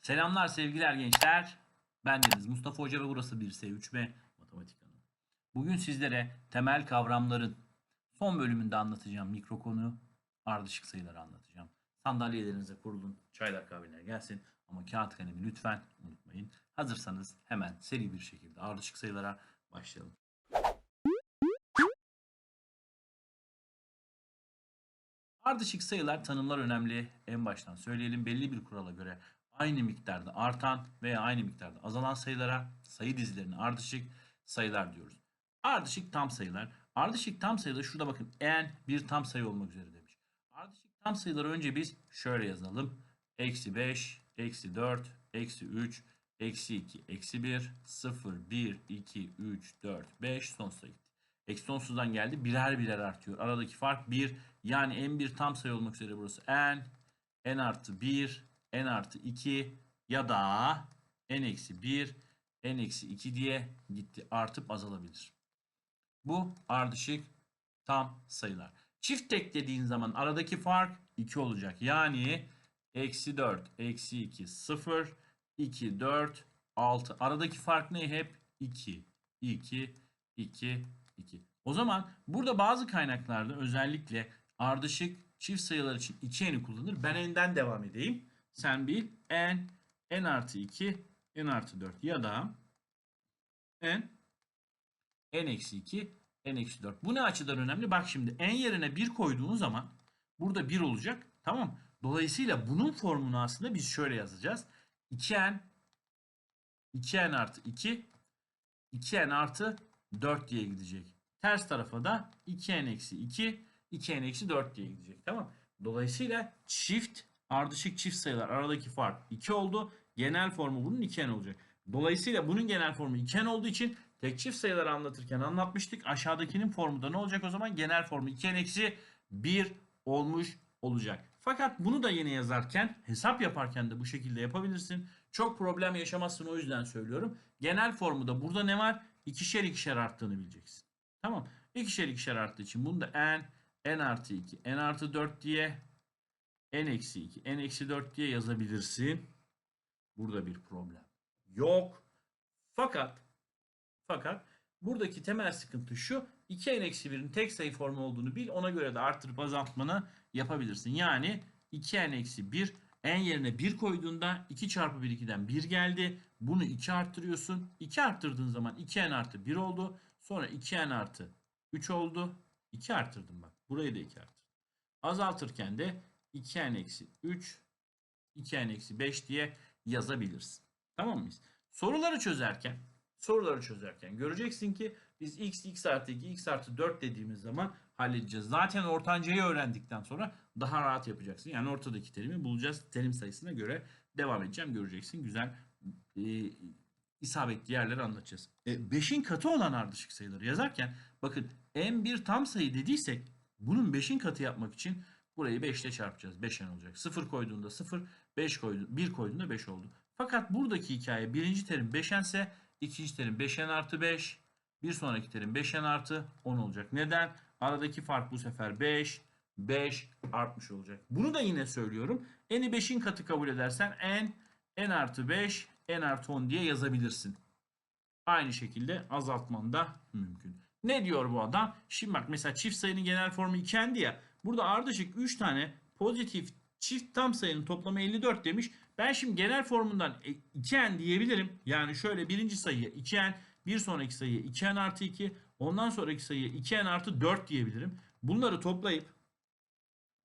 Selamlar sevgiler gençler. Ben Deniz Mustafa Hoca ve burası 1S3B Matematik Anı. Bugün sizlere temel kavramların son bölümünde anlatacağım mikro konu ardışık sayıları anlatacağım. Sandalyelerinize kurulun, çaylar kahveler gelsin ama kağıt kalemi lütfen unutmayın. Hazırsanız hemen seri bir şekilde ardışık sayılara başlayalım. Ardışık sayılar tanımlar önemli. En baştan söyleyelim. Belli bir kurala göre aynı miktarda artan veya aynı miktarda azalan sayılara sayı dizilerine ardışık sayılar diyoruz. Ardışık tam sayılar. Ardışık tam sayıda şurada bakın n bir tam sayı olmak üzere demiş. Ardışık tam sayıları önce biz şöyle yazalım. Eksi 5, eksi 4, eksi 3, eksi 2, eksi 1, 0, 1, 2, 3, 4, 5 sonsuza gitti. Eksi sonsuzdan geldi. Birer birer artıyor. Aradaki fark 1. Yani n bir tam sayı olmak üzere burası n. n artı 1, n artı 2 ya da n eksi 1, n eksi 2 diye gitti. Artıp azalabilir. Bu ardışık tam sayılar. Çift tek dediğin zaman aradaki fark 2 olacak. Yani eksi 4, eksi 2, 0, 2, 4, 6. Aradaki fark ne? Hep 2, 2, 2, 2. O zaman burada bazı kaynaklarda özellikle ardışık çift sayılar için 2n'i kullanır. Ben n'den devam edeyim. Sen bil n, n artı 2, n artı 4 ya da n, n eksi 2, n eksi 4. Bu ne açıdan önemli? Bak şimdi n yerine 1 koyduğun zaman burada 1 olacak. Tamam Dolayısıyla bunun formunu aslında biz şöyle yazacağız. 2n 2n artı 2 2n artı 4 diye gidecek. Ters tarafa da 2n eksi 2 2n eksi 4 diye gidecek. Tamam. Dolayısıyla çift ardışık çift sayılar aradaki fark 2 oldu. Genel formu bunun 2n olacak. Dolayısıyla bunun genel formu 2n olduğu için tek çift sayıları anlatırken anlatmıştık. Aşağıdakinin formu da ne olacak o zaman? Genel formu 2n eksi 1 olmuş olacak. Fakat bunu da yine yazarken hesap yaparken de bu şekilde yapabilirsin. Çok problem yaşamazsın o yüzden söylüyorum. Genel formuda burada ne var? İkişer ikişer arttığını bileceksin. Tamam. İkişer ikişer arttığı için bunu da n, n artı 2, n artı 4 diye n eksi 2, n eksi 4 diye yazabilirsin. Burada bir problem yok. Fakat fakat buradaki temel sıkıntı şu. 2n eksi 1'in tek sayı formu olduğunu bil. Ona göre de artırıp azaltmanı yapabilirsin. Yani 2n eksi 1 n yerine 1 koyduğunda 2 çarpı 1 2'den 1 geldi. Bunu 2 arttırıyorsun. 2 arttırdığın zaman 2n artı 1 oldu. Sonra 2n artı 3 oldu. 2 arttırdım bak. Burayı da 2 arttırdım. Azaltırken de 2n eksi 3 2n eksi 5 diye yazabilirsin. Tamam mıyız? Soruları çözerken soruları çözerken göreceksin ki biz x, x artı 2, x artı 4 dediğimiz zaman halledeceğiz. Zaten ortancayı öğrendikten sonra daha rahat yapacaksın. Yani ortadaki terimi bulacağız. Terim sayısına göre devam edeceğim. Göreceksin. Güzel e, isabetli yerleri anlatacağız. 5'in katı olan ardışık sayıları yazarken bakın en bir tam sayı dediysek bunun 5'in katı yapmak için burayı 5 ile çarpacağız. 5n olacak. 0 koyduğunda 0, 5 koyduğunda 1 koyduğunda 5 oldu. Fakat buradaki hikaye birinci terim 5n ise ikinci terim 5n artı 5, bir sonraki terim 5n artı 10 olacak. Neden? Aradaki fark bu sefer 5, 5 artmış olacak. Bunu da yine söylüyorum. N'i 5'in katı kabul edersen n, n artı 5, n artı 10 diye yazabilirsin. Aynı şekilde azaltman da mümkün. Ne diyor bu adam? Şimdi bak mesela çift sayının genel formu 2n'di ya. Burada ardışık 3 tane pozitif çift tam sayının toplamı 54 demiş. Ben şimdi genel formundan 2n diyebilirim. Yani şöyle birinci sayıya 2n, bir sonraki sayıya 2n artı 2, ondan sonraki sayıya 2n artı 4 diyebilirim. Bunları toplayıp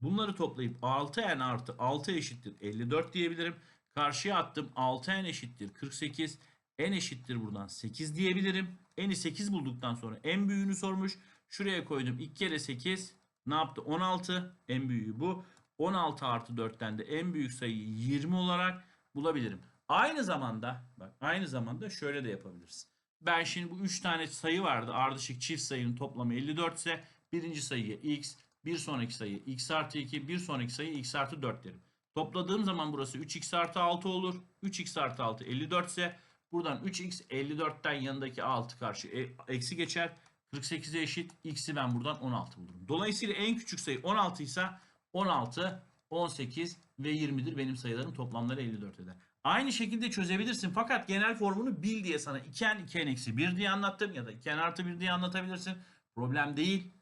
bunları toplayıp 6n artı 6 eşittir 54 diyebilirim. Karşıya attım 6n eşittir 48, n eşittir buradan 8 diyebilirim. n'i 8 bulduktan sonra en büyüğünü sormuş. Şuraya koydum 2 kere 8 ne yaptı? 16 en büyüğü bu. 16 artı 4'ten de en büyük sayıyı 20 olarak bulabilirim. Aynı zamanda bak aynı zamanda şöyle de yapabiliriz. Ben şimdi bu 3 tane sayı vardı. Ardışık çift sayının toplamı 54 ise birinci sayıya x, bir sonraki sayı x artı 2, bir sonraki sayı x artı 4 derim. Topladığım zaman burası 3x artı 6 olur. 3x artı 6 54 ise buradan 3x 54'ten yanındaki 6 karşı e, eksi geçer. 48'e eşit x'i ben buradan 16 bulurum. Dolayısıyla en küçük sayı 16 ise 16 18 ve 20'dir. Benim sayılarım toplamları 54 eder. Aynı şekilde çözebilirsin. Fakat genel formunu bil diye sana 2n 2n eksi 1 diye anlattım. Ya da 2n artı 1 diye anlatabilirsin. Problem değil.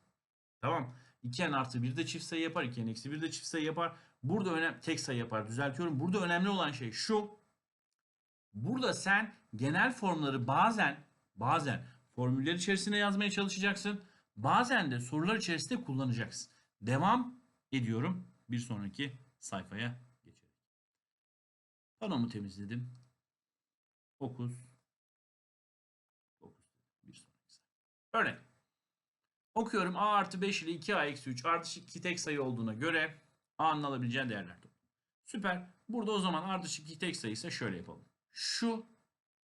Tamam. 2n artı 1 de çift sayı yapar. 2n eksi 1 de çift sayı yapar. Burada önemli tek sayı yapar. Düzeltiyorum. Burada önemli olan şey şu. Burada sen genel formları bazen bazen formüller içerisinde yazmaya çalışacaksın. Bazen de sorular içerisinde kullanacaksın. Devam ediyorum. Bir sonraki sayfaya geçelim. Panomu temizledim. Fokus. Fokus. Bir sonraki sayfa. Örnek. Okuyorum a artı 5 ile 2a eksi 3 ardışık iki tek sayı olduğuna göre a'nın alabileceği değerler. Süper. Burada o zaman ardışık iki tek sayı ise şöyle yapalım. Şu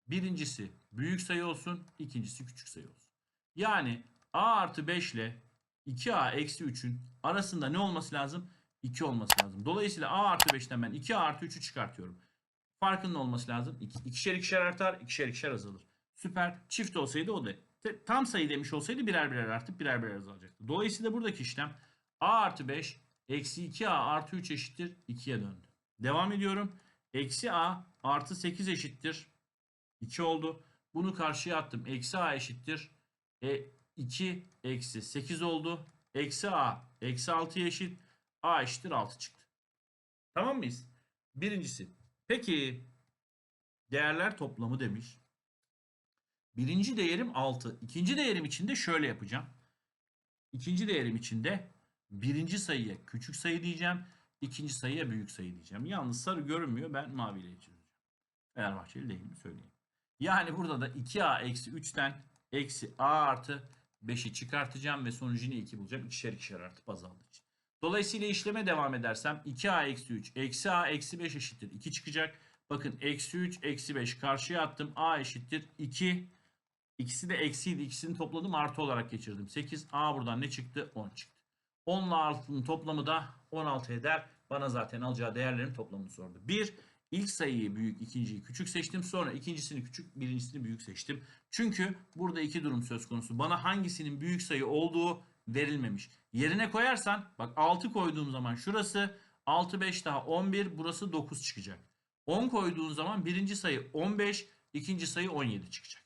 birincisi büyük sayı olsun, ikincisi küçük sayı olsun. Yani a artı 5 ile 2a eksi 3'ün arasında ne olması lazım? 2 olması lazım. Dolayısıyla a artı 5'ten ben 2a artı 3'ü çıkartıyorum. Farkın ne olması lazım? İki, ikişer ikişer artar, ikişer ikişer azalır. Süper. Çift olsaydı o da. Tam sayı demiş olsaydı birer birer artıp birer birer azalacaktı. Dolayısıyla buradaki işlem a artı 5 eksi 2a artı 3 eşittir 2'ye döndü. Devam ediyorum. Eksi a artı 8 eşittir 2 oldu. Bunu karşıya attım. Eksi a eşittir. E, 2 eksi 8 oldu. Eksi a eksi 6'ya eşit. a eşittir 6 çıktı. Tamam mıyız? Birincisi. Peki değerler toplamı demiş. Birinci değerim 6. İkinci değerim için de şöyle yapacağım. İkinci değerim için de birinci sayıya küçük sayı diyeceğim. ikinci sayıya büyük sayı diyeceğim. Yalnız sarı görünmüyor. Ben maviyle çizeceğim. Fenerbahçeli değil mi söyleyeyim. Yani burada da 2a eksi 3'ten eksi a artı 5'i çıkartacağım ve sonucunu 2 bulacağım. İkişer ikişer artıp azaldığı için. Dolayısıyla işleme devam edersem 2a eksi 3 eksi a eksi 5 eşittir 2 çıkacak. Bakın eksi 3 eksi 5 karşıya attım. a eşittir 2. İkisi de eksiydi. İkisini topladım artı olarak geçirdim. 8 a buradan ne çıktı? 10 çıktı. 10 ile 6'nın toplamı da 16 eder. Bana zaten alacağı değerlerin toplamını sordu. 1. İlk sayıyı büyük, ikinciyi küçük seçtim. Sonra ikincisini küçük, birincisini büyük seçtim. Çünkü burada iki durum söz konusu. Bana hangisinin büyük sayı olduğu verilmemiş. Yerine koyarsan bak 6 koyduğum zaman şurası 6 5 daha 11 burası 9 çıkacak. 10 koyduğun zaman birinci sayı 15 ikinci sayı 17 çıkacak.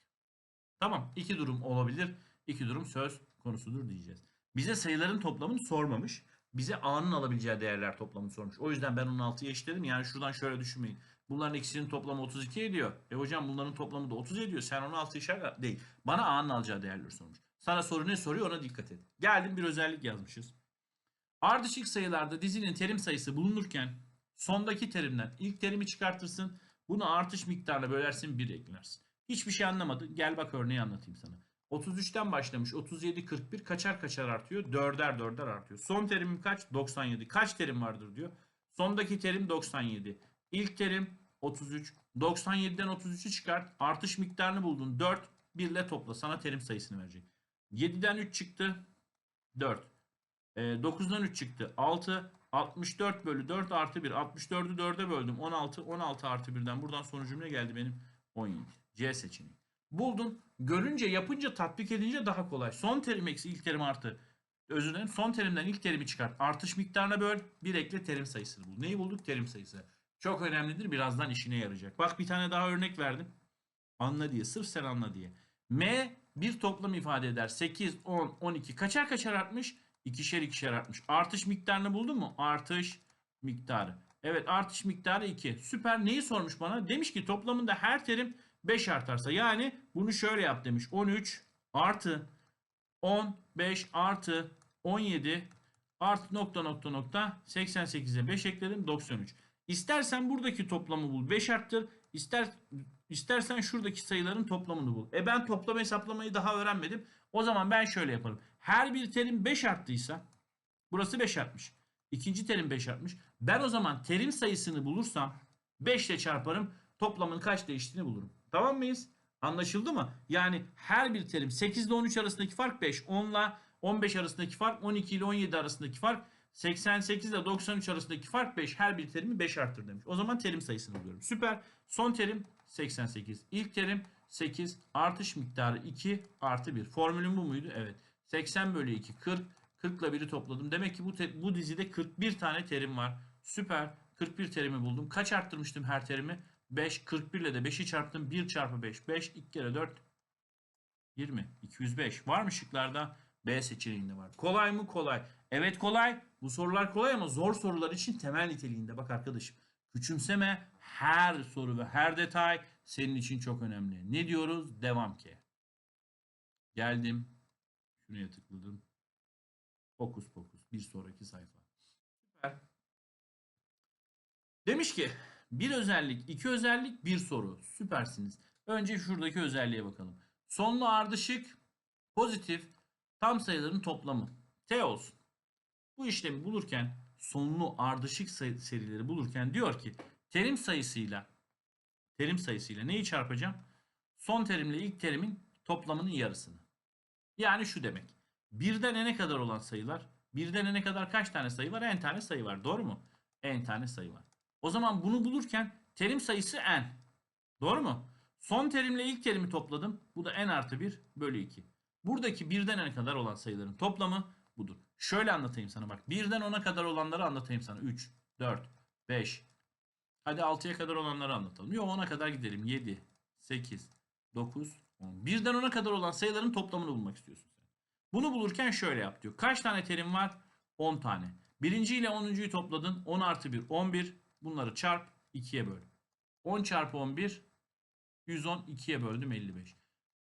Tamam iki durum olabilir. iki durum söz konusudur diyeceğiz. Bize sayıların toplamını sormamış. Bize A'nın alabileceği değerler toplamını sormuş. O yüzden ben 16'yı eşitledim. Yani şuradan şöyle düşünmeyin. Bunların ikisinin toplamı 32 ediyor. E hocam bunların toplamı da 30 ediyor. Sen 16 işaret değil. Bana A'nın alacağı değerleri sormuş. Sana soru ne soruyor ona dikkat et. Geldim bir özellik yazmışız. Ardışık sayılarda dizinin terim sayısı bulunurken sondaki terimden ilk terimi çıkartırsın. Bunu artış miktarına bölersin 1 eklersin. Hiçbir şey anlamadın. Gel bak örneği anlatayım sana. 33'ten başlamış. 37, 41 kaçar kaçar artıyor. Dörder dörder artıyor. Son terimim kaç? 97. Kaç terim vardır diyor. Sondaki terim 97. İlk terim 33. 97'den 33'ü çıkart. Artış miktarını buldun. 4. 1 ile topla. Sana terim sayısını verecek. 7'den 3 çıktı. 4. E, 9'dan 3 çıktı. 6. 64 bölü 4 artı 1. 64'ü 4'e böldüm. 16. 16 artı 1'den. Buradan sonucum ne geldi benim? 17. C seçeneği. Buldun. Görünce yapınca tatbik edince daha kolay. Son terim eksi ilk terim artı. Özür dilerim. Son terimden ilk terimi çıkart. Artış miktarına böl. Bir ekle terim sayısını bul. Neyi bulduk? Terim sayısı. Çok önemlidir. Birazdan işine yarayacak. Bak bir tane daha örnek verdim. Anla diye. Sırf sen anla diye. M bir toplam ifade eder. 8, 10, 12. Kaçar kaçar artmış? İkişer ikişer artmış. Artış miktarını buldun mu? Artış miktarı. Evet artış miktarı 2. Süper. Neyi sormuş bana? Demiş ki toplamında her terim 5 artarsa. Yani bunu şöyle yap demiş. 13 artı 15 artı 17 artı nokta nokta nokta 88'e 5 ekledim 93. İstersen buradaki toplamı bul 5 arttır. İster, istersen şuradaki sayıların toplamını bul. E ben toplam hesaplamayı daha öğrenmedim. O zaman ben şöyle yaparım. Her bir terim 5 arttıysa burası 5 artmış. İkinci terim 5 artmış. Ben o zaman terim sayısını bulursam 5 ile çarparım. Toplamın kaç değiştiğini bulurum. Tamam mıyız? Anlaşıldı mı? Yani her bir terim 8 ile 13 arasındaki fark 5. 10 ile 15 arasındaki fark 12 ile 17 arasındaki fark 88 ile 93 arasındaki fark 5. Her bir terimi 5 arttır demiş. O zaman terim sayısını buluyorum. Süper. Son terim 88. İlk terim 8 artış miktarı 2 artı 1. Formülüm bu muydu? Evet. 80 bölü 2 40. 40 ile 1'i topladım. Demek ki bu, bu dizide 41 tane terim var. Süper. 41 terimi buldum. Kaç arttırmıştım her terimi? 5. 41 ile de 5'i çarptım. 1 çarpı 5. 5. 2 kere 4. 20. 205. Var mı şıklarda? B seçeneğinde var. Kolay mı? Kolay. Evet kolay. Bu sorular kolay ama zor sorular için temel niteliğinde. Bak arkadaşım. Küçümseme her soru ve her detay senin için çok önemli. Ne diyoruz? Devam ki. Geldim. Şuraya tıkladım. Fokus fokus. Bir sonraki sayfa. Süper. Demiş ki bir özellik, iki özellik, bir soru. Süpersiniz. Önce şuradaki özelliğe bakalım. Sonlu ardışık, pozitif, tam sayıların toplamı. T olsun. Bu işlemi bulurken sonlu ardışık serileri bulurken diyor ki terim sayısıyla terim sayısıyla neyi çarpacağım? Son terimle ilk terimin toplamının yarısını. Yani şu demek. Birden n'e kadar olan sayılar. Birden n'e kadar kaç tane sayı var? n tane sayı var. Doğru mu? n tane sayı var. O zaman bunu bulurken terim sayısı n. Doğru mu? Son terimle ilk terimi topladım. Bu da n artı 1 bölü 2. Buradaki birden n'e kadar olan sayıların toplamı budur. Şöyle anlatayım sana bak. Birden 10'a kadar olanları anlatayım sana. 3, 4, 5. Hadi 6'ya kadar olanları anlatalım. Yok 10'a kadar gidelim. 7, 8, 9, 10. Birden 10'a kadar olan sayıların toplamını bulmak istiyorsun sen. Bunu bulurken şöyle yap diyor. Kaç tane terim var? 10 tane. Birinci ile 10'uncuyu topladın. 10 artı 1, 11. Bunları çarp 2'ye böl. 10 çarpı 11, 110. 2'ye böldüm 55.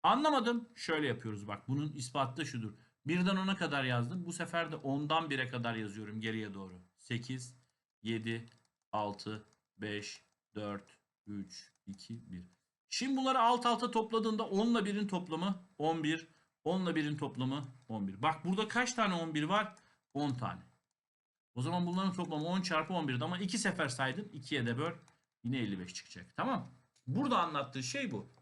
Anlamadım. Şöyle yapıyoruz bak. Bunun ispatı da şudur. Birden 10'a kadar yazdım. Bu sefer de 10'dan 1'e kadar yazıyorum geriye doğru. 8, 7, 6, 5, 4, 3, 2, 1. Şimdi bunları alt alta topladığında 10 ile 1'in toplamı 11. 10 ile 1'in toplamı 11. Bak burada kaç tane 11 var? 10 tane. O zaman bunların toplamı 10 çarpı 11'di ama 2 sefer saydın. 2'ye de böl. Yine 55 çıkacak. Tamam. Burada anlattığı şey bu.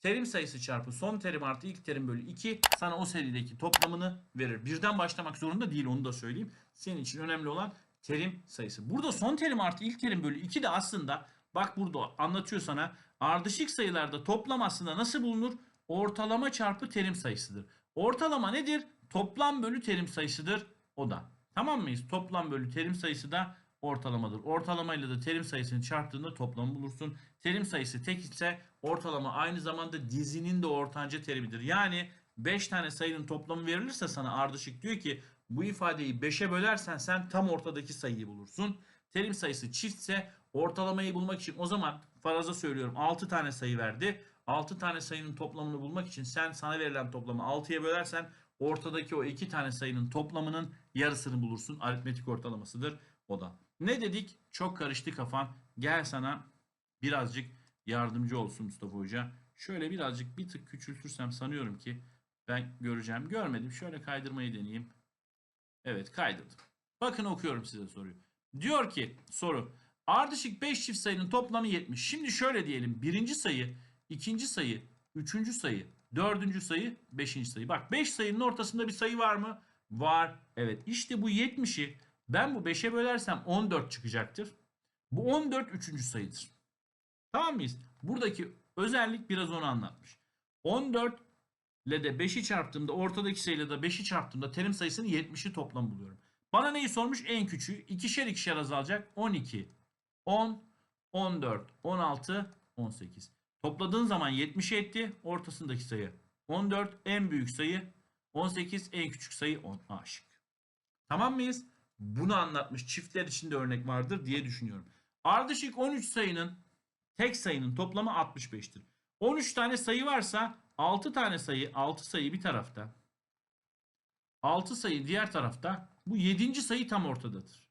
Terim sayısı çarpı son terim artı ilk terim bölü 2 sana o serideki toplamını verir. Birden başlamak zorunda değil onu da söyleyeyim. Senin için önemli olan terim sayısı. Burada son terim artı ilk terim bölü 2 de aslında bak burada anlatıyor sana ardışık sayılarda toplam aslında nasıl bulunur? Ortalama çarpı terim sayısıdır. Ortalama nedir? Toplam bölü terim sayısıdır o da. Tamam mıyız? Toplam bölü terim sayısı da ortalamadır. Ortalamayla da terim sayısını çarptığında toplamı bulursun. Terim sayısı tek ise ortalama aynı zamanda dizinin de ortanca terimidir. Yani 5 tane sayının toplamı verilirse sana ardışık diyor ki bu ifadeyi 5'e bölersen sen tam ortadaki sayıyı bulursun. Terim sayısı çiftse ortalamayı bulmak için o zaman faraza söylüyorum 6 tane sayı verdi. 6 tane sayının toplamını bulmak için sen sana verilen toplamı 6'ya bölersen ortadaki o 2 tane sayının toplamının yarısını bulursun. Aritmetik ortalamasıdır o da. Ne dedik? Çok karıştı kafan. Gel sana birazcık yardımcı olsun Mustafa Hoca. Şöyle birazcık bir tık küçültürsem sanıyorum ki ben göreceğim. Görmedim. Şöyle kaydırmayı deneyeyim. Evet kaydırdım. Bakın okuyorum size soruyu. Diyor ki soru. Ardışık 5 çift sayının toplamı 70. Şimdi şöyle diyelim. Birinci sayı, ikinci sayı, üçüncü sayı, dördüncü sayı, beşinci sayı. Bak 5 sayının ortasında bir sayı var mı? Var. Evet işte bu 70'i ben bu 5'e bölersem 14 çıkacaktır. Bu 14 üçüncü sayıdır. Tamam mıyız? Buradaki özellik biraz onu anlatmış. 14 ile de 5'i çarptığımda ortadaki sayıyla da 5'i çarptığımda terim sayısını 70'i toplam buluyorum. Bana neyi sormuş? En küçüğü. İkişer ikişer azalacak. 12, 10, 14, 16, 18. Topladığın zaman 70 etti. Ortasındaki sayı 14 en büyük sayı 18 en küçük sayı 10 aşık. Tamam mıyız? Bunu anlatmış. Çiftler için de örnek vardır diye düşünüyorum. Ardışık 13 sayının tek sayının toplamı 65'tir. 13 tane sayı varsa 6 tane sayı 6 sayı bir tarafta 6 sayı diğer tarafta bu 7. sayı tam ortadadır.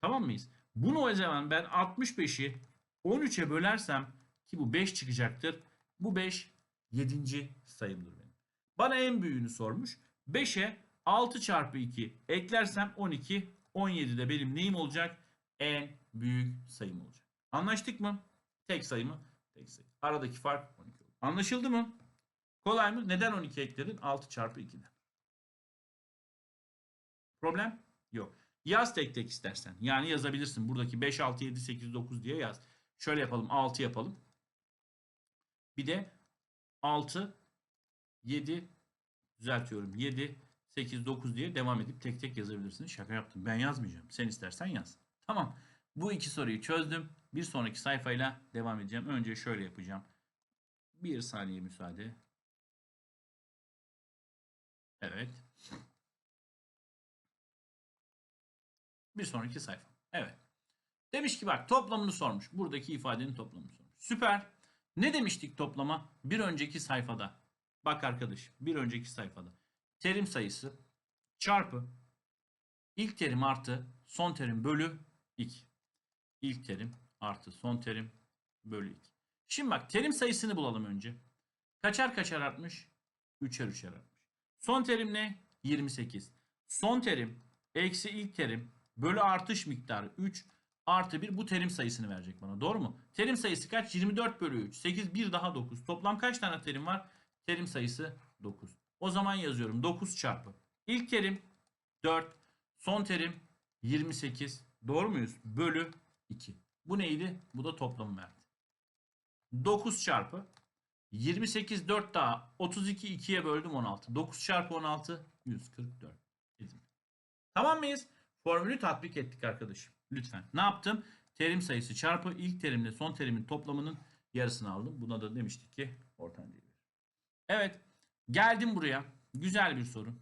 Tamam mıyız? Bunu o zaman ben 65'i 13'e bölersem ki bu 5 çıkacaktır. Bu 5 7. sayımdır benim. Bana en büyüğünü sormuş. 5'e 6 çarpı 2 eklersem 12 17 de benim neyim olacak? En büyük sayım olacak. Anlaştık mı? Tek sayı mı? Tek sayı. Aradaki fark 12 oldu. Anlaşıldı mı? Kolay mı? Neden 12 ekledin? 6 çarpı 2'den. Problem yok. Yaz tek tek istersen. Yani yazabilirsin. Buradaki 5, 6, 7, 8, 9 diye yaz. Şöyle yapalım. 6 yapalım. Bir de 6, 7, düzeltiyorum. 7, 8, 9 diye devam edip tek tek yazabilirsin. Şaka yaptım. Ben yazmayacağım. Sen istersen yaz. Tamam. Bu iki soruyu çözdüm. Bir sonraki sayfayla devam edeceğim. Önce şöyle yapacağım. Bir saniye müsaade. Evet. Bir sonraki sayfa. Evet. Demiş ki bak toplamını sormuş. Buradaki ifadenin toplamını sormuş. Süper. Ne demiştik toplama? Bir önceki sayfada. Bak arkadaş bir önceki sayfada. Terim sayısı çarpı ilk terim artı son terim bölü 2. İlk terim artı son terim bölü 2. Şimdi bak terim sayısını bulalım önce. Kaçar kaçar artmış? 3'er 3'er artmış. Son terim ne? 28. Son terim eksi ilk terim bölü artış miktarı 3 artı 1 bu terim sayısını verecek bana. Doğru mu? Terim sayısı kaç? 24 bölü 3. 8 1 daha 9. Toplam kaç tane terim var? Terim sayısı 9. O zaman yazıyorum 9 çarpı. İlk terim 4. Son terim 28. Doğru muyuz? Bölü 2. Bu neydi? Bu da toplamı verdi. 9 çarpı 28 4 daha 32 2'ye böldüm 16. 9 çarpı 16 144. Bizim. Tamam mıyız? Formülü tatbik ettik arkadaşım. Lütfen. Ne yaptım? Terim sayısı çarpı ilk terimle son terimin toplamının yarısını aldım. Buna da demiştik ki ortancayı verir. Evet. Geldim buraya. Güzel bir soru.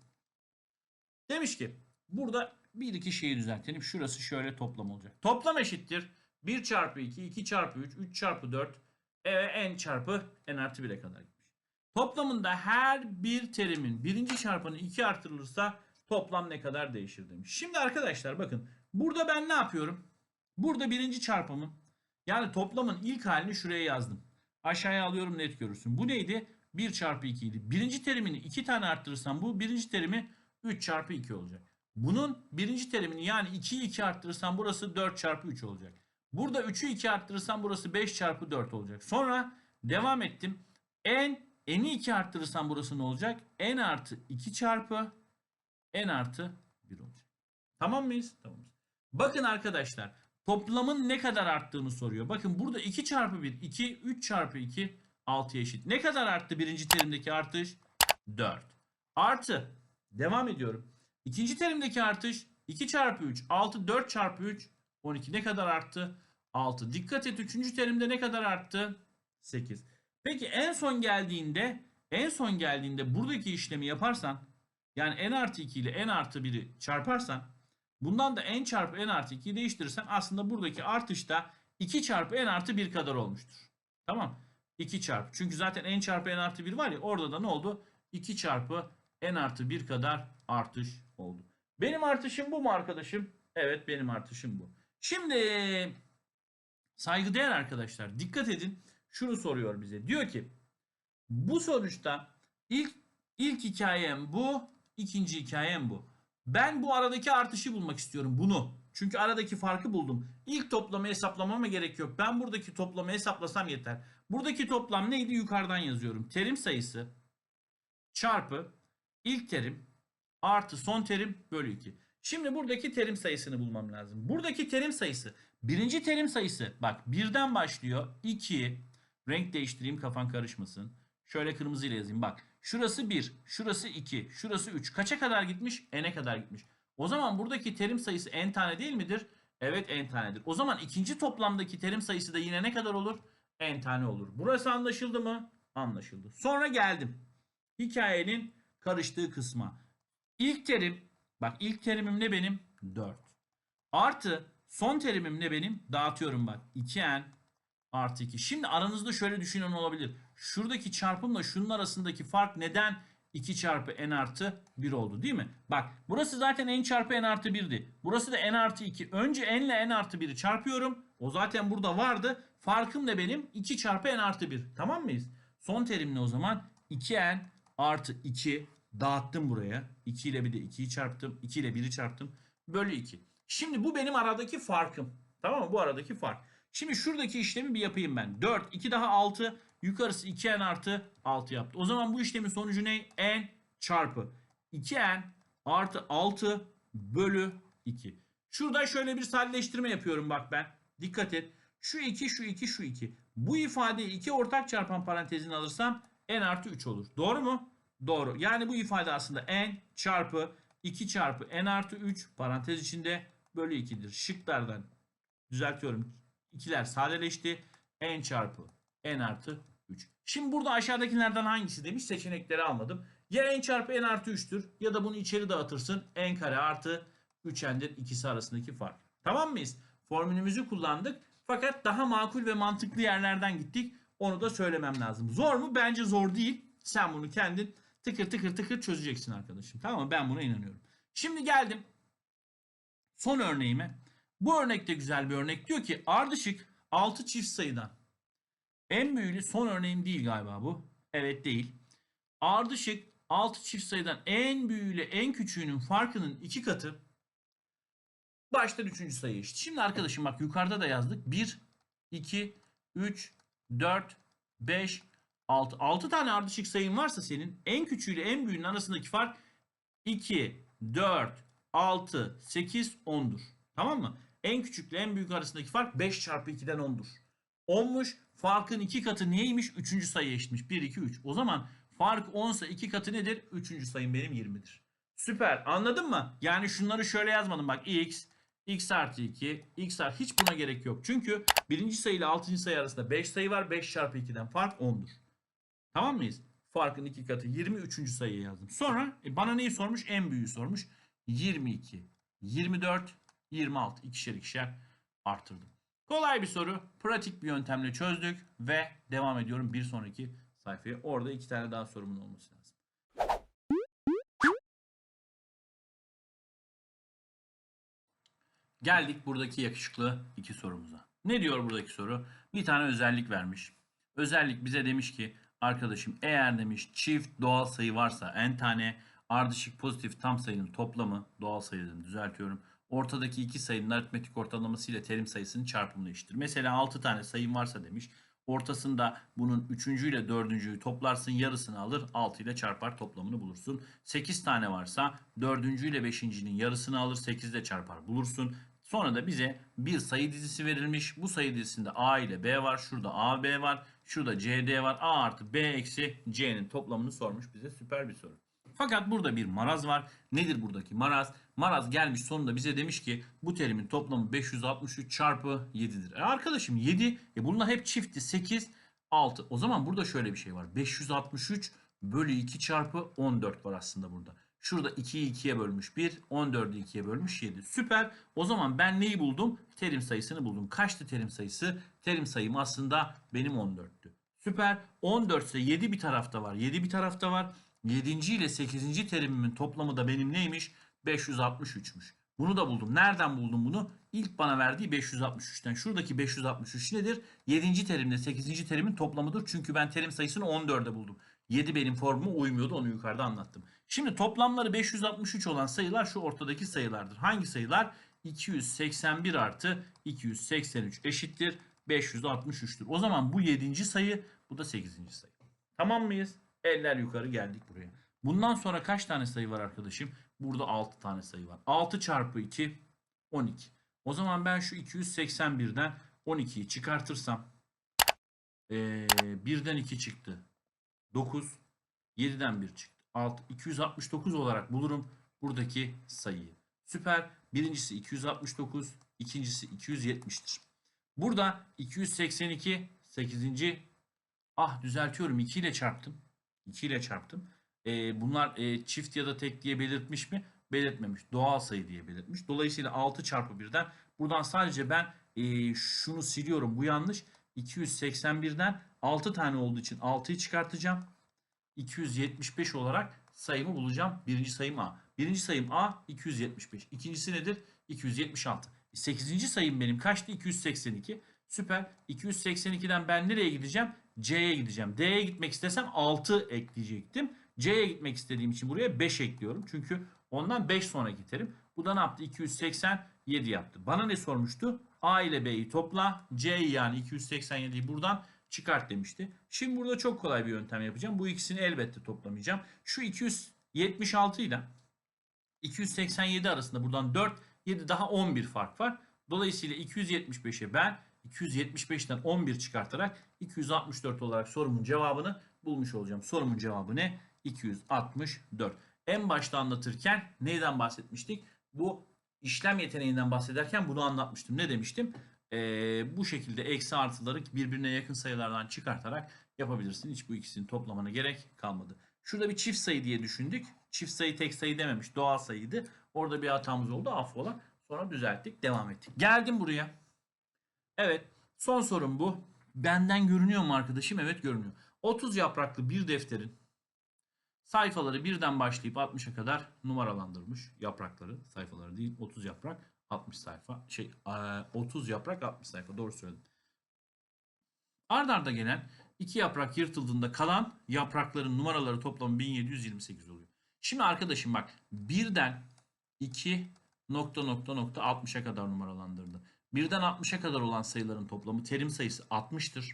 Demiş ki burada bir iki şeyi düzeltelim. Şurası şöyle toplam olacak. Toplam eşittir. 1 çarpı 2, 2 çarpı 3, 3 çarpı 4, e, n çarpı n artı 1'e kadar gitmiş. Toplamında her bir terimin birinci çarpanı 2 artırılırsa toplam ne kadar değişir demiş. Şimdi arkadaşlar bakın burada ben ne yapıyorum? Burada birinci çarpımı yani toplamın ilk halini şuraya yazdım. Aşağıya alıyorum net görürsün. Bu neydi? 1 çarpı 2 idi. Birinci terimini 2 tane arttırırsam bu birinci terimi 3 çarpı 2 olacak. Bunun birinci terimini yani 2'yi 2 arttırırsam burası 4 çarpı 3 olacak. Burada 3'ü 2 arttırırsam burası 5 çarpı 4 olacak. Sonra devam ettim. n, n'i 2 arttırırsam burası ne olacak? n artı 2 çarpı n artı 1 olacak. Tamam mıyız? Tamam. Bakın arkadaşlar toplamın ne kadar arttığını soruyor. Bakın burada 2 çarpı 1 2 3 çarpı 2 6'ya eşit. Ne kadar arttı birinci terimdeki artış? 4. Artı devam ediyorum. İkinci terimdeki artış 2 çarpı 3 6 4 çarpı 3 12 ne kadar arttı? 6. Dikkat et 3. terimde ne kadar arttı? 8. Peki en son geldiğinde en son geldiğinde buradaki işlemi yaparsan yani n artı 2 ile n artı 1'i çarparsan bundan da n çarpı n artı 2'yi değiştirirsen aslında buradaki artış da 2 çarpı n artı 1 kadar olmuştur. Tamam 2 çarpı. Çünkü zaten n çarpı n artı 1 var ya orada da ne oldu? 2 çarpı n artı 1 kadar artış oldu. Benim artışım bu mu arkadaşım? Evet benim artışım bu. Şimdi saygıdeğer arkadaşlar dikkat edin. Şunu soruyor bize. Diyor ki bu sonuçta ilk ilk hikayem bu, ikinci hikayem bu. Ben bu aradaki artışı bulmak istiyorum bunu. Çünkü aradaki farkı buldum. İlk toplamı hesaplamama gerek yok. Ben buradaki toplamı hesaplasam yeter. Buradaki toplam neydi? Yukarıdan yazıyorum. Terim sayısı çarpı ilk terim artı son terim bölü 2. Şimdi buradaki terim sayısını bulmam lazım. Buradaki terim sayısı birinci terim sayısı bak birden başlıyor. 2 renk değiştireyim kafan karışmasın. Şöyle kırmızıyla yazayım bak. Şurası 1, şurası 2, şurası 3. Kaça kadar gitmiş? N'e kadar gitmiş. O zaman buradaki terim sayısı n tane değil midir? Evet n tanedir. O zaman ikinci toplamdaki terim sayısı da yine ne kadar olur? n tane olur. Burası anlaşıldı mı? Anlaşıldı. Sonra geldim. Hikayenin karıştığı kısma. İlk terim, bak ilk terimim ne benim? 4. Artı son terimim ne benim? Dağıtıyorum bak. 2n artı 2. Şimdi aranızda şöyle düşünen olabilir. Şuradaki çarpımla şunun arasındaki fark neden 2 çarpı n artı 1 oldu değil mi? Bak burası zaten n çarpı n artı 1'di. Burası da n artı 2. Önce n ile n artı 1'i çarpıyorum. O zaten burada vardı. Farkım ne benim? 2 çarpı n artı 1. Tamam mıyız? Son terim ne o zaman? 2n artı 2 dağıttım buraya. 2 ile bir de 2'yi çarptım. 2 ile 1'i çarptım. Bölü 2. Şimdi bu benim aradaki farkım. Tamam mı? Bu aradaki fark. Şimdi şuradaki işlemi bir yapayım ben. 4, 2 daha 6. Yukarısı 2n artı 6 yaptı. O zaman bu işlemin sonucu ne? n çarpı 2n artı 6 bölü 2. Şurada şöyle bir sadeleştirme yapıyorum bak ben. Dikkat et. Şu 2, şu 2, şu 2. Bu ifadeyi iki ortak çarpan parantezine alırsam n artı 3 olur. Doğru mu? Doğru. Yani bu ifade aslında n çarpı 2 çarpı n artı 3 parantez içinde bölü 2'dir. Şıklardan Düzeltiyorum. İkiler sadeleşti. n çarpı n artı 3. Şimdi burada aşağıdakilerden hangisi demiş seçenekleri almadım. Ya n çarpı n artı 3'tür ya da bunu içeri dağıtırsın. n kare artı 3n'dir ikisi arasındaki fark. Tamam mıyız? Formülümüzü kullandık. Fakat daha makul ve mantıklı yerlerden gittik. Onu da söylemem lazım. Zor mu? Bence zor değil. Sen bunu kendin tıkır tıkır tıkır çözeceksin arkadaşım. Tamam mı? Ben buna inanıyorum. Şimdi geldim son örneğime. Bu örnekte güzel bir örnek. Diyor ki ardışık 6 çift sayıdan. En büyüğü son örneğim değil galiba bu. Evet değil. Ardışık 6 çift sayıdan en büyüğüyle en küçüğünün farkının iki katı başta üçüncü sayı eşit. Şimdi arkadaşım bak yukarıda da yazdık. 1, 2, 3, 4, 5, 6. 6 tane ardışık sayın varsa senin en küçüğüyle en büyüğünün arasındaki fark 2, 4, 6, 8, 10'dur. Tamam mı? En küçükle en büyük arasındaki fark 5 çarpı 2'den 10'dur. 10'muş. Farkın 2 katı neymiş? 3. sayı eşitmiş. 1, 2, 3. O zaman fark 10 ise 2 katı nedir? 3. sayım benim 20'dir. Süper. Anladın mı? Yani şunları şöyle yazmadım. Bak x, x artı 2, x artı hiç buna gerek yok. Çünkü birinci sayı ile 6. sayı arasında 5 sayı var. 5 çarpı 2'den fark 10'dur. Tamam mıyız? Farkın 2 katı 23. sayıya yazdım. Sonra e, bana neyi sormuş? En büyüğü sormuş. 22, 24, 26. ikişer ikişer arttırdım. Kolay bir soru. Pratik bir yöntemle çözdük ve devam ediyorum bir sonraki sayfaya. Orada iki tane daha sorumun olması lazım. Geldik buradaki yakışıklı iki sorumuza. Ne diyor buradaki soru? Bir tane özellik vermiş. Özellik bize demiş ki arkadaşım eğer demiş çift doğal sayı varsa n tane ardışık pozitif tam sayının toplamı doğal sayıdan düzeltiyorum. Ortadaki iki sayının aritmetik ortalaması ile terim sayısının çarpımını eşittir. Mesela 6 tane sayım varsa demiş. Ortasında bunun 3. ile 4.'yü toplarsın yarısını alır 6 ile çarpar toplamını bulursun. 8 tane varsa 4. ile 5.'nin yarısını alır 8 ile çarpar bulursun. Sonra da bize bir sayı dizisi verilmiş. Bu sayı dizisinde A ile B var. Şurada A, B var. Şurada C, D var. A artı B eksi C'nin toplamını sormuş bize. Süper bir soru. Fakat burada bir maraz var. Nedir buradaki maraz? Maraz gelmiş sonunda bize demiş ki bu terimin toplamı 563 çarpı 7'dir. E arkadaşım 7 e bunlar hep çiftti 8 6. O zaman burada şöyle bir şey var. 563 bölü 2 çarpı 14 var aslında burada. Şurada 2'yi 2'ye bölmüş 1, 14'ü 2'ye bölmüş 7. Süper. O zaman ben neyi buldum? Terim sayısını buldum. Kaçtı terim sayısı? Terim sayım aslında benim 14'tü. Süper. 14 ise 7 bir tarafta var. 7 bir tarafta var. 7. ile 8. terimimin toplamı da benim neymiş? 563'müş. Bunu da buldum. Nereden buldum bunu? İlk bana verdiği 563'ten. Şuradaki 563 nedir? 7. terimle 8. terimin toplamıdır. Çünkü ben terim sayısını 14'e buldum. 7 benim formuma uymuyordu. Onu yukarıda anlattım. Şimdi toplamları 563 olan sayılar şu ortadaki sayılardır. Hangi sayılar? 281 artı 283 eşittir 563'tür. O zaman bu 7. sayı, bu da 8. sayı. Tamam mıyız? Eller yukarı geldik buraya. Bundan sonra kaç tane sayı var arkadaşım? Burada 6 tane sayı var. 6 çarpı 2 12. O zaman ben şu 281'den 12'yi çıkartırsam ee, 1'den 2 çıktı. 9 7'den 1 çıktı. 6 269 olarak bulurum buradaki sayıyı. Süper. Birincisi 269, ikincisi 270'tir. Burada 282 8. Ah düzeltiyorum 2 ile çarptım. 2 ile çarptım. Ee, bunlar e, çift ya da tek diye belirtmiş mi? Belirtmemiş. Doğal sayı diye belirtmiş. Dolayısıyla 6 çarpı 1'den buradan sadece ben e, şunu siliyorum. Bu yanlış. 281'den 6 tane olduğu için 6'yı çıkartacağım. 275 olarak sayımı bulacağım. Birinci sayım A. Birinci sayım A 275. İkincisi nedir? 276. 8. sayım benim kaçtı? 282. Süper. 282'den ben nereye gideceğim? C'ye gideceğim. D'ye gitmek istesem 6 ekleyecektim. C'ye gitmek istediğim için buraya 5 ekliyorum. Çünkü ondan 5 sonra giderim. Bu da ne yaptı? 287 yaptı. Bana ne sormuştu? A ile B'yi topla. C'yi yani 287'yi buradan çıkart demişti. Şimdi burada çok kolay bir yöntem yapacağım. Bu ikisini elbette toplamayacağım. Şu 276 ile 287 arasında buradan 4, 7 daha 11 fark var. Dolayısıyla 275'e ben 275'ten 11 çıkartarak 264 olarak sorumun cevabını bulmuş olacağım. Sorumun cevabı ne? 264. En başta anlatırken neyden bahsetmiştik? Bu işlem yeteneğinden bahsederken bunu anlatmıştım. Ne demiştim? Ee, bu şekilde eksi artıları birbirine yakın sayılardan çıkartarak yapabilirsin. Hiç bu ikisini toplamana gerek kalmadı. Şurada bir çift sayı diye düşündük. Çift sayı tek sayı dememiş. Doğal sayıydı. Orada bir hatamız oldu. Affola. Sonra düzelttik. Devam ettik. Geldim buraya. Evet. Son sorum bu. Benden görünüyor mu arkadaşım? Evet görünüyor. 30 yapraklı bir defterin sayfaları birden başlayıp 60'a kadar numaralandırmış. Yaprakları, sayfaları değil. 30 yaprak, 60 sayfa. Şey, eee, 30 yaprak, 60 sayfa. Doğru söyledim. Ard arda gelen iki yaprak yırtıldığında kalan yaprakların numaraları toplamı 1728 oluyor. Şimdi arkadaşım bak birden 2 nokta nokta nokta 60'a kadar numaralandırdı. Birden 60'a kadar olan sayıların toplamı terim sayısı 60'tır.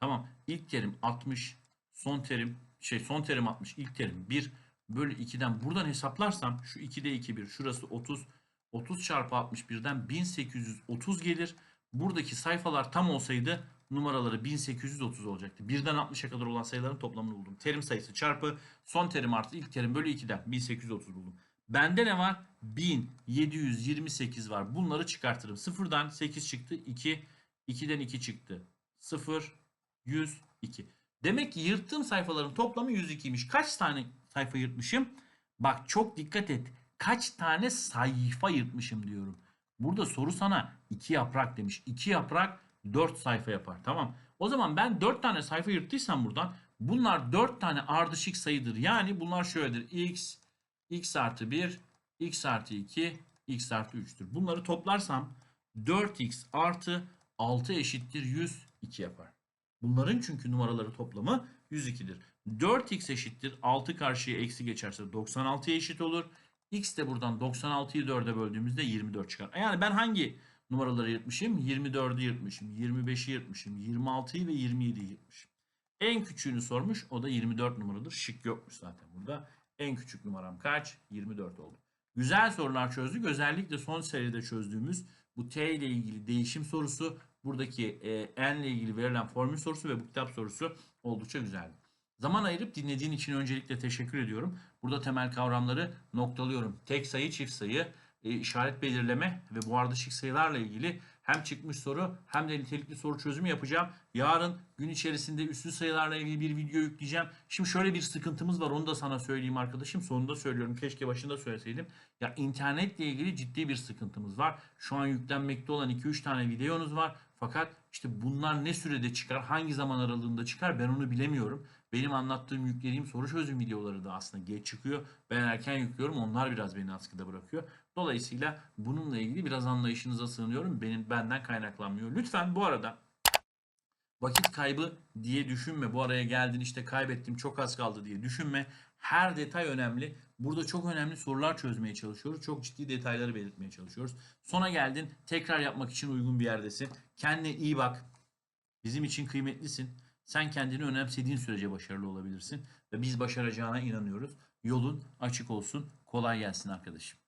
Tamam. İlk terim 60, son terim şey son terim 60, ilk terim 1 bölü 2'den buradan hesaplarsam şu 2'de 2 1 şurası 30. 30 çarpı 61'den 1830 gelir. Buradaki sayfalar tam olsaydı numaraları 1830 olacaktı. Birden 60'a kadar olan sayıların toplamını buldum. Terim sayısı çarpı son terim artı ilk terim bölü 2'den 1830 buldum. Bende ne var? 1728 var. Bunları çıkartırım. Sıfırdan 8 çıktı. 2. 2'den 2 çıktı. 0. 102. Demek ki yırttığım sayfaların toplamı 102'ymiş. Kaç tane sayfa yırtmışım? Bak çok dikkat et. Kaç tane sayfa yırtmışım diyorum. Burada soru sana 2 yaprak demiş. 2 yaprak 4 sayfa yapar. Tamam. O zaman ben 4 tane sayfa yırttıysam buradan bunlar 4 tane ardışık sayıdır. Yani bunlar şöyledir. x, x artı 1, x artı 2, x artı 3'tür. Bunları toplarsam 4x artı 6 eşittir 102 yapar. Bunların çünkü numaraları toplamı 102'dir. 4x eşittir 6 karşıya eksi geçerse 96'ya eşit olur. x de buradan 96'yı 4'e böldüğümüzde 24 çıkar. Yani ben hangi numaraları yırtmışım? 24'ü yırtmışım, 25'i yırtmışım, 26'yı ve 27'yi yırtmışım. En küçüğünü sormuş. O da 24 numaradır. Şık yokmuş zaten burada. En küçük numaram kaç? 24 oldu. Güzel sorular çözdük. Özellikle son seride çözdüğümüz bu T ile ilgili değişim sorusu, buradaki e, N ile ilgili verilen formül sorusu ve bu kitap sorusu oldukça güzeldi. Zaman ayırıp dinlediğin için öncelikle teşekkür ediyorum. Burada temel kavramları noktalıyorum. Tek sayı, çift sayı, e, işaret belirleme ve bu ardışık sayılarla ilgili hem çıkmış soru hem de nitelikli soru çözümü yapacağım. Yarın gün içerisinde üslü sayılarla ilgili bir video yükleyeceğim. Şimdi şöyle bir sıkıntımız var onu da sana söyleyeyim arkadaşım. Sonunda söylüyorum keşke başında söyleseydim. Ya internetle ilgili ciddi bir sıkıntımız var. Şu an yüklenmekte olan 2-3 tane videonuz var. Fakat işte bunlar ne sürede çıkar, hangi zaman aralığında çıkar ben onu bilemiyorum. Benim anlattığım, yüklediğim soru çözüm videoları da aslında geç çıkıyor. Ben erken yüklüyorum. Onlar biraz beni askıda bırakıyor. Dolayısıyla bununla ilgili biraz anlayışınıza sığınıyorum. Benim benden kaynaklanmıyor. Lütfen bu arada vakit kaybı diye düşünme. Bu araya geldin işte kaybettim çok az kaldı diye düşünme. Her detay önemli. Burada çok önemli sorular çözmeye çalışıyoruz. Çok ciddi detayları belirtmeye çalışıyoruz. Sona geldin. Tekrar yapmak için uygun bir yerdesin. Kendine iyi bak. Bizim için kıymetlisin. Sen kendini önemsediğin sürece başarılı olabilirsin. Ve biz başaracağına inanıyoruz. Yolun açık olsun. Kolay gelsin arkadaşım.